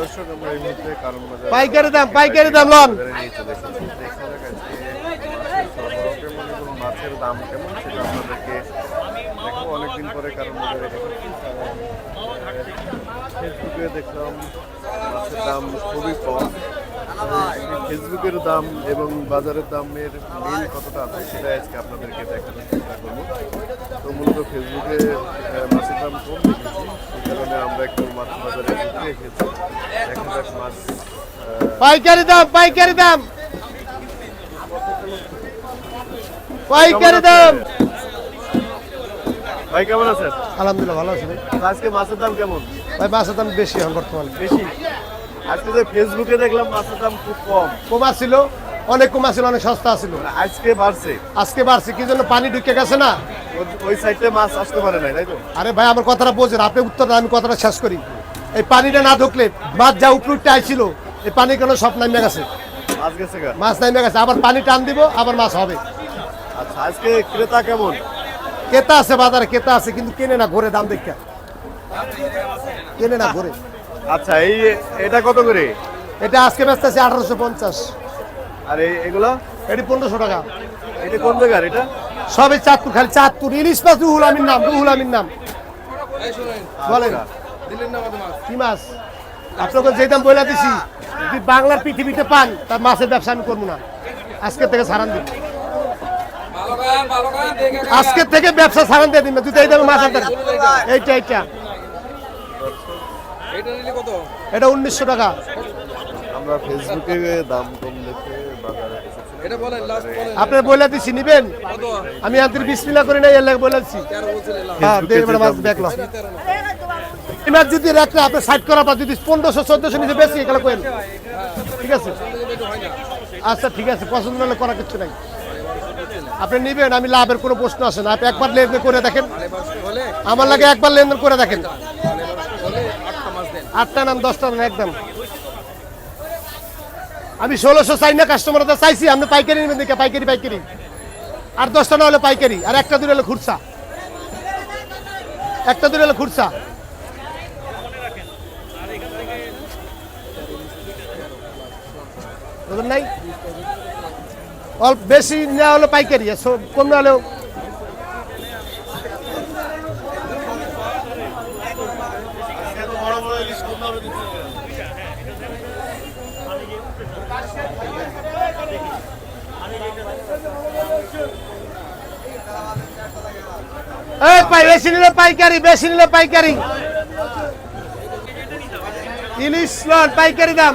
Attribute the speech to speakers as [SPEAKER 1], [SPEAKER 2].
[SPEAKER 1] দর্শক আমরা এই মুহূর্তে কারণ বাজার
[SPEAKER 2] পাইকারি দাম পাইকারি দাম লন।
[SPEAKER 1] মাছের দাম কেমন সেটা আপনাদেরকে দেখো অনেকদিন পরে কারণ বাজারে ফেসবুকে দেখলাম মাছের দাম খুবই কম। ফেসবুকের দাম এবং বাজারের দামের মিল কতটা আছে সেটা আজকে আপনাদেরকে দেখানোর চেষ্টা করব। তো মূলত ফেসবুকে দাম কম দেখেছি কারণে আমরা একটু মাছ বাজারে মাছ
[SPEAKER 2] পাইকারি দাম পাইকারি দাম। পাইকারি দাম।
[SPEAKER 1] ভাই কেমন আছেন?
[SPEAKER 2] আলহামদুলিল্লাহ ভালো আছি
[SPEAKER 1] আজকে মাছের দাম কেমন?
[SPEAKER 2] ভাই মাছের দাম বেশি এখন বর্তমানে।
[SPEAKER 1] বেশি? আজকে যে ফেসবুকে দেখলাম মাছের দাম খুব কম।
[SPEAKER 2] কমা ছিল অনেক কম ছিল অনেক সস্তা ছিল
[SPEAKER 1] আজকে বাড়ছে।
[SPEAKER 2] আজকে বাড়ছে কি জন্য পানি ঢুকে গেছে না?
[SPEAKER 1] ওই- সাইডে মাছ আসতে পারে নাই তাই তো?
[SPEAKER 2] আরে ভাই আমার কথাটা বোঝেন আপনি উত্তর দেন, আমি কথাটা শেষ করি। এই পানিটা না ঢুকলে মাছ যা উপরে উঠতে আইছিল এই পানি কেন সব নামে গেছে।
[SPEAKER 1] মাছ গেছে গা?
[SPEAKER 2] মাছ নামে গেছে। আবার পানি টান দিব আবার মাছ হবে।
[SPEAKER 1] আচ্ছা আজকে ক্রেতা কেমন?
[SPEAKER 2] কেতা আছে বাজারে কেতা আছে কিন্তু কেনে না ঘরে দাম দেখতে কেনে না ঘরে।
[SPEAKER 1] আচ্ছা এই এটা কত করে?
[SPEAKER 2] এটা আজকে ব্যস্ত আছে আঠারোশো পঞ্চাশ।
[SPEAKER 1] আর এই এগুলা?
[SPEAKER 2] এটি পনেরোশো টাকা।
[SPEAKER 1] এটা কোন জায়গার এটা?
[SPEAKER 2] সবে চাঁদপুর খালি চাঁদপুর। ইলিশ মাছ রুহুল আমির নাম রুহুল আমির নাম। বলেন। কি মাছ? আপনাকে যে দাম বলে দিছি যদি বাংলার পৃথিবীতে পান তার মাছের ব্যবসা আমি করব না। আজকে থেকে সারান দিন। আজকে থেকে ব্যবসা সারান দিয়ে দিন যদি এই দামে মাছ আনতেন এইটা এইটা। এটা উনিশশো টাকা।
[SPEAKER 1] আমরা ফেসবুকে দাম কম দেখে বাজারে
[SPEAKER 3] এটা বলেন লাস্ট বলেন।
[SPEAKER 2] আপনি বলে দিছি নিবেন? আমি আন্তরিক করি নাই এর লাগে বলে দিছি। হ্যাঁ দেড় মাছ যদি রাখলে আপনি সাইড করার পর যদি পনেরোশো চোদ্দশো নিচে বেশি এগুলো ঠিক আছে? আচ্ছা ঠিক আছে পছন্দ হলে করার কিছু নাই। আপনি নিবেন আমি লাভের কোনো প্রশ্ন আসে না। আপনি একবার লেনদেন করে দেখেন। আমার লাগে একবার লেনদেন করে দেখেন।
[SPEAKER 3] আটটা
[SPEAKER 2] নাম দশটা নাম একদম। আমি ষোলোশো চাই না কাস্টমার চাইছি আপনি পাইকারি নেবেন দেখে, পাইকারি পাইকারি। আর দশটা না হলে পাইকারি, আর একটা দূরে হলে খুরসা একটা দূরে হলে খুরসা নাই? অল্প বেশি নেওয়া হলো পাইকারি কম নেওয়া হলেও বেশি নিলে পাইকারি বেশি নিলে পাইকারি। ইলিশ লট পাইকারি দাম।